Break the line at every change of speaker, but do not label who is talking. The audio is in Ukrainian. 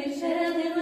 щедрий,